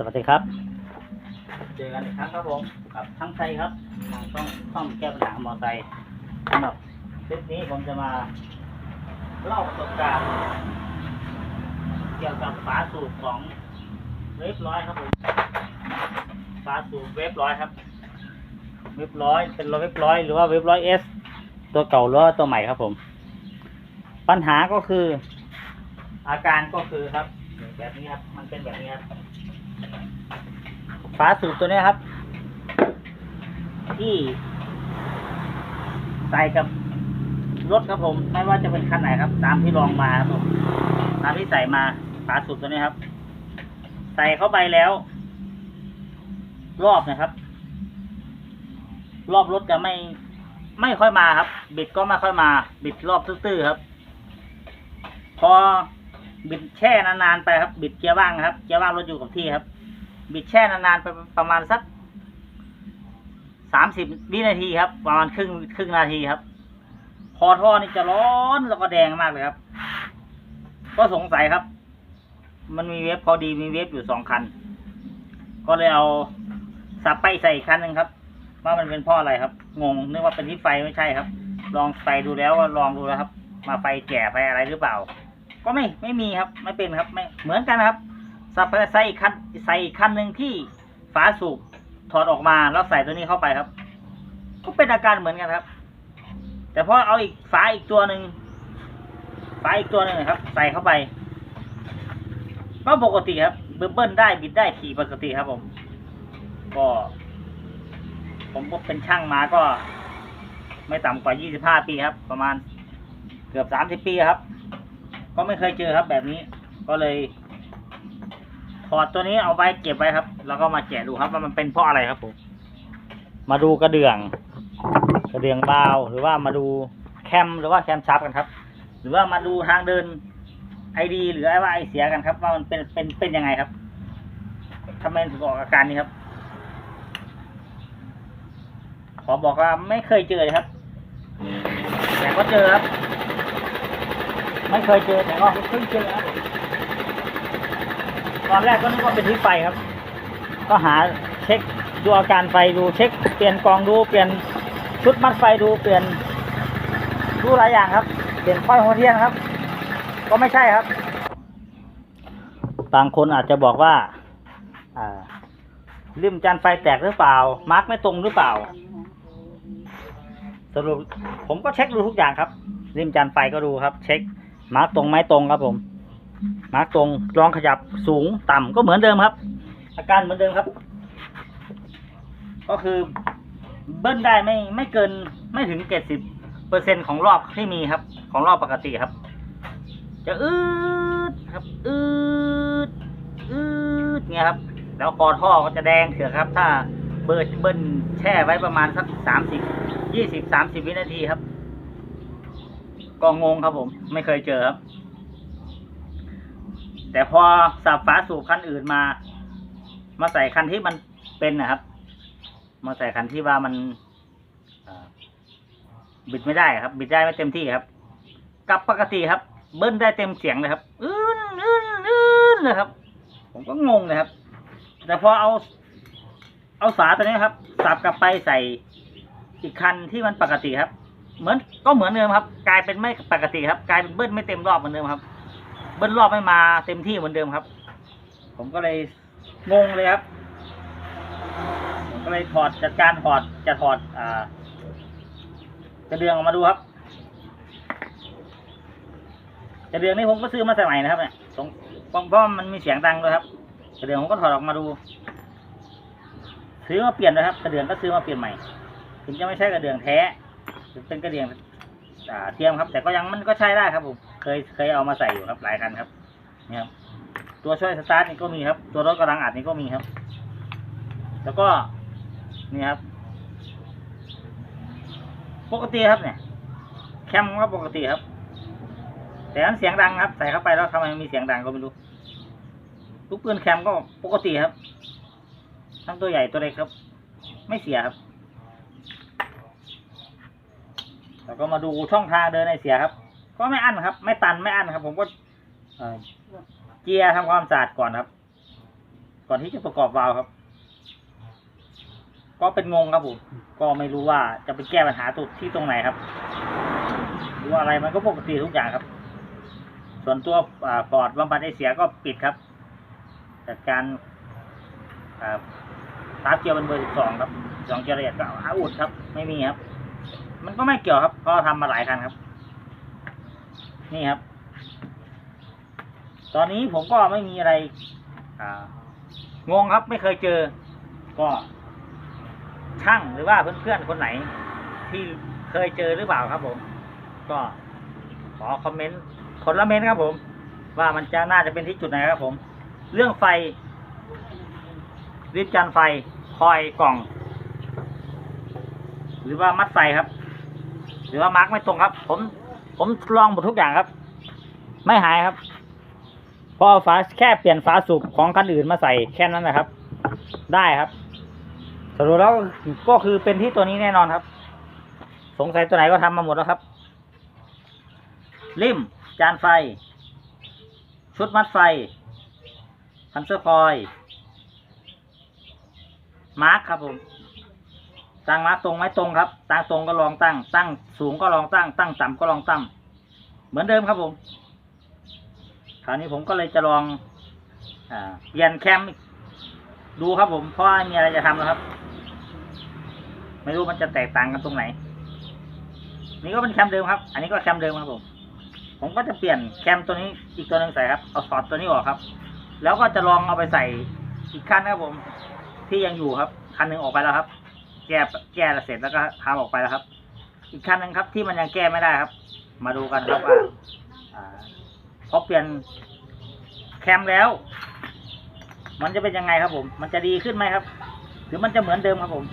สวัสดีครับ เจอกันอีกครั้งครับผมกับทั้งไทยครับทางต้องต้องแก้ปัญหามออร์ไซค์สำหรับคลิปนี้ผมจะมาเล่าประสบการณ์เกี่ยวกับฝาสูบของเว็บร้อยครับผมฝาสูบเว็บร้อยครับ เว็บร้อยเป็นรถเว็บร้อยหรือว่าเว็บร้อยเอสตัวเก่าหรือว่าตัวใหม่ครับผม ปัญหาก็คือ อาการก็คือครับแบบนี้ครับ มันเป็นแบบนี้ครับ ฝาสูบตัวนี้ครับ ที่ ใส่กับรถครับผม ไม่ว่าจะเป็นคันไหนครับ ตามที่ลองมาครับผมตามที่ใส่มาฝาสูบตัวนี้ครับ ใส่เข้าไปแล้ว รอบนะครับ รอบรถจะไม่ไม่ค่อยมาครับ บิดก็ไม่ค่อยมา บิดรอบตื้อๆครับ พอ บิดแช่นานๆไปครับ บิดเกียร์ว่างครับ เกียร์ว่างรถอยู่กับที่ครับ บิดแช่นานๆไปประมาณสักสามสิบวินาทีครับ ประมาณครึ่งครึ่งนาทีครับพอท่อนี่จะร้อนแล้วก็แดงมากเลยครับ ก็สงสัยครับ มันมีเวฟพอดีมีเวฟอยู่สองคัน ก็เลยเอาสับไปใส่อีกคันหนึ่งครับ ว่ามันเป็นเพ่ออะไรครับ งงนึกว่าเป็นที่ไฟไม่ใช่ครับ ลองไฟดูแล้วลองดูแล้วครับ มาไฟแก่ไฟอะไรหรือเปล่า ก็ไม่ไม่มีครับ ไม่เป็นครับไม่เหมือนกันครับสับไปใส่อีกคันใส่อีกคันหนึ่งที่ฝาสูบถอดออกมาแล้วใส่ตัวนี้เข้าไปครับ ก็เป็นอาการเหมือนกันครับ แต่พอเอาอีกฝาอีกตัวหนึ่งฝาอีกตัวหนึ่งครับ ใส่เข้าไปก็ปกติครับเบิ้ลได้บิดได้ขี่ปกติครับ ผม ก็ ผมก็เป็นช่างมาก็ ไม่ต่ำกว่า 25 ปีครับ ประมาณเกือบ 30 ปีครับ ก็ไม่เคยเจอครับแบบนี้ ก็เลยถอดตัวนี้เอาไว้เก็บไว้ครับ แล้วก็มาแกะดูครับว่ามันเป็นเพราะอะไรครับผม มาดูกระเดื่อง กระเดื่องเบาหรือว่ามาดูแคมหรือว่าแคมชับกันครับ หรือว่ามาดูทางเดินไอดีหรือไอว่าไอเสียกันครับ ว่ามันเป็นเป็นเป็นยังไงครับทำไมถึงออกอาการนี้ครับ ขอบอกว่าไม่เคยเจอเลยครับ แต่ก็เจอครับ ไม่เคยเจอแต่ก็เพิ่งเจอครับตอนแรกก็นึกว่าเป็นที่ไฟครับ ก็หาเช็คดูอาการไฟดูเช็ค เปลี่ยนกองดูเปลี่ยนชุดมัดไฟดูเปลี่ยนดูหลายอย่างครับ เปลี่ยนค่อยหัวเทียนครับ ก็ไม่ใช่ครับ บางคนอาจจะบอกว่าริมจานไฟแตกหรือเปล่า มาร์กไม่ตรงหรือเปล่าสรุปผมก็เช็คดูทุกอย่างครับ ริมจานไฟก็ดูครับ เช็ค มาร์กตรงไหมตรงครับผม มาร์กตรงลองขยับสูงต่ำก็เหมือนเดิมครับ อาการเหมือนเดิมครับ ก็คือเบิ้ลได้ไม่ไม่เกินไม่ถึงเจ็ดสิบเปอร์เซ็นของรอบที่มีครับ ของรอบปกติครับ จะอืดครับอืดอืดเนี่ยครับ แล้วคอท่อก็จะแดงเถือครับ ถ้าเบิร์เบิ้ลแช่ไว้ประมาณสักสามสิบยี่สิบสามสิบวินาทีครับ ก็งงครับผม ไม่เคยเจอครับ แต่พอสับฝาสูบคันอื่นมา มาใส่คันที่มันเป็นนะครับ มาใส่คันที่ว่ามันบิดไม่ได้ครับ บิดได้ไม่เต็มที่ครับ กับปกติครับ เบิ้ลได้เต็มเสียงเลยครับอื้นอื้นอื้นเลยครับ ผมก็งงเลยครับ แต่พอเอา เอาฝาตัวนี้ครับ สับกลับไปใส่อีกคันที่มันปกติครับ เหมือนก็เหมือนเดิมครับ กลายเป็นไม่ปกติครับ กลายเป็นเบิ้ลไม่เต็มรอบเหมือนเดิมครับ เบิ้ลรอบไม่มาเต็มที่เหมือนเดิมครับ ผมก็เลยงงเลยครับผมก็เลยถอดจัดการถอดจะถอดอ่ากระเดืองออกมาดูครับกระเดืองนี่ผมก็ซื้อมาใส่ใหม่นะครับเนี่ยเพราะเพราะมันมีเสียงดังด้วยครับกระเดืองผมก็ถอดออกมาดู ซื้อมาเปลี่ยนนะครับกระเดืองก็ซื้อมาเปลี่ยนใหม่ ถึงจะไม่ใช่กระเดืองแท้ เป็นกระเดืองอ่าเทียมครับ แต่ก็ยังมันก็ใช้ได้ครับผมเคยเคยเอามาใส่อยู่ครับหลายคันครับนี่ครับ ตัวช่วยสตาร์ทนี่ก็มีครับ ตัวรถกำลังอัดนี่ก็มีครับ แล้วก็นี่ครับ ปกติครับเนี่ย แคมก็ปกติครับ แต่อันเสียงดังครับ ใส่เข้าไปแล้วทำไมมีเสียงดังก็ไม่รู้ลูกปืนแคมก็ปกติครับ ทั้งตัวใหญ่ตัวเล็กครับ ไม่เสียครับ แล้วก็มาดูช่องทางเดินในเสียครับ ก็ไม่อั้นครับ ไม่ตันไม่อั้นครับ ผมก็เอ่อเจียร์ทำความสะอาดก่อนครับ ก่อนที่จะประกอบวาล์วครับ ก็เป็นงงครับผมก็ไม่รู้ว่าจะไปแก้ปัญหาตุดที่ตรงไหนครับหรือว่าอะไรมันก็ปกติทุกอย่างครับ ส่วนตัวอ่าปอดบำบัดไอเสียก็ปิดครับจัดการอ่าตาเกียวเป็นเบอร์สิบสองครับสองเกียร์ละเอียดก็อาอุดครับ ไม่มีครับ มันก็ไม่เกี่ยวครับเพราะทำมาหลายคันครับ นี่ครับ ตอนนี้ผมก็ไม่มีอะไรงงครับไม่เคยเจอ ก็ช่างหรือว่าเพื่อนๆคนไหน ที่เคยเจอหรือเปล่าครับ ผม ก็ขอคอมเมนต์คนละเมนต์ครับผม ว่ามันจะน่าจะเป็นที่จุดไหนครับผม เรื่องไฟริบจันไฟคอยกล่อง หรือว่ามัดไฟครับ หรือว่ามาร์กไม่ตรงครับ ผม ผมลองหมดทุกอย่างครับ ไม่หายครับ พอฝาแค่เปลี่ยนฝาสูบของคันอื่นมาใส่แค่นั้นนะครับ ได้ครับสรุปแล้วก็คือเป็นที่ตัวนี้แน่นอนครับ สงสัยตัวไหนก็ทำมาหมดแล้วครับ ริมจานไฟ ชุดมัดไฟพันเซอร์คอย มาร์คครับผม ตั้งมาร์คตรงไหมตรงครับ ตั้งตรงก็ลองตั้ง ตั้งสูงก็ลองตั้ง ตั้งต่ำก็ลองตั้ง เหมือนเดิมครับผม คราวนี้ผมก็เลยจะลองอเปลี่ยนแคมดูครับผม เพราะมีอะไรจะทำแล้วครับ ไม่รู้มันจะแตกต่างกันตรงไหน นี่ก็เป็นแคมเดิมครับ อันนี้ก็แคมเดิมครับผม ผมก็จะเปลี่ยนแคมตัวนี้อีกตัวหนึ่งใส่ครับ เอาสอดตัวนี้ออกครับ แล้วก็จะลองเอาไปใส่อีกคันนะครับผม ที่ยังอยู่ครับ คันหนึ่งออกไปแล้วครับ แก้แก้เสร็จแล้วก็ทำออกไปแล้วครับ อีกคันหนึ่งครับที่มันยังแก้ไม่ได้ครับ มาดูกันครับว่าพอเปลี่ยนแคมแล้ว มันจะเป็นยังไงครับผม มันจะดีขึ้นไหมครับ หรือมันจะเหมือนเดิมครับผม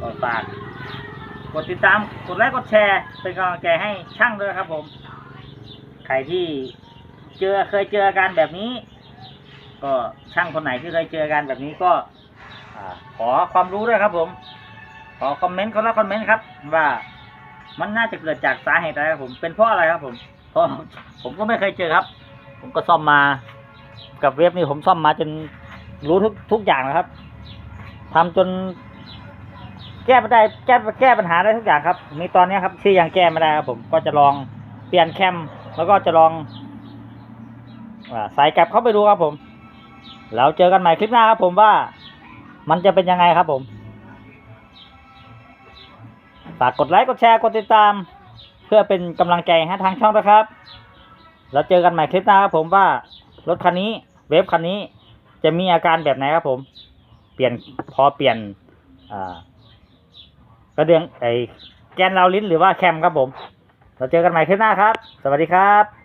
ก็ฝากกดติดตาม กดไลค์กดแชร์เป็นกำลังใจให้ช่างด้วยครับผม ใครที่เจอเคยเจออาการแบบนี้ ก็ช่างคนไหนที่เคยเจออาการแบบนี้ก็ ขอความรู้ด้วยครับผม ขอคอมเมนต์คนละคอมเมนต์ครับ ว่ามันน่าจะเกิดจากสาเหตุอะไรครับผมเป็นเพราะอะไรครับผมเพราะผมก็ไม่เคยเจอครับ ผมก็ซ่อมมา กับเว็บนี่ผมซ่อมมาจนรู้ทุกทุกอย่างนะครับทำจน แก้ไม่ได้แก้แก้ปัญหาได้ทุกอย่างครับมีตอนนี้ครับที่ยังแก้ไม่ได้ครับผมก็จะลองเปลี่ยนแคม แล้วก็จะลองอใส่กลับเข้าไปดูครับผม แล้วเจอกันใหม่คลิปหน้าครับผมว่า มันจะเป็นยังไงครับผม ฝากกดไลค์กดแชร์กดติดตาม เพื่อเป็นกำลังใจให้ทางช่องนะครับ แล้วเจอกันใหม่คลิปหน้าครับผมว่ารถคันนี้เวฟคันนี้จะมีอาการแบบไหนครับผม เปลี่ยนพอเปลี่ยนกระเดื่องไอแกนเราวลิ้นหรือว่าแคมครับผม เราเจอกันใหม่คลิปหน้าครับ สวัสดีครับ